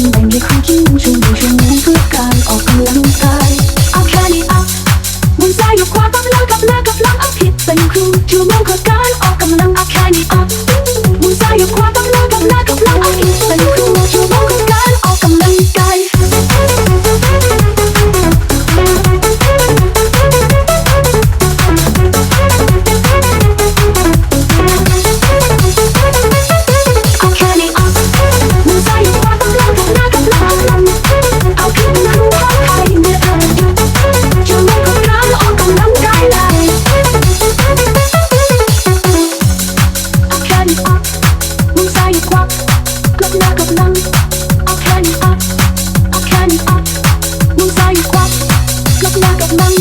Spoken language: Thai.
เป็แบ่งในความคิดมุ่งชูมุ่งชูมุ่งเพื่อการออกกำลังกายเอาแค่นี้เอามุ่งซ้ายยกขวาต้งลิกับลิกับลำเอาผิดเป็นครูชูมุ่งเพื่การออกกำลังเอาแค่นี้เอามงซ้ายยกขวาต้องเลิกกับเลิกกับล้ำ まん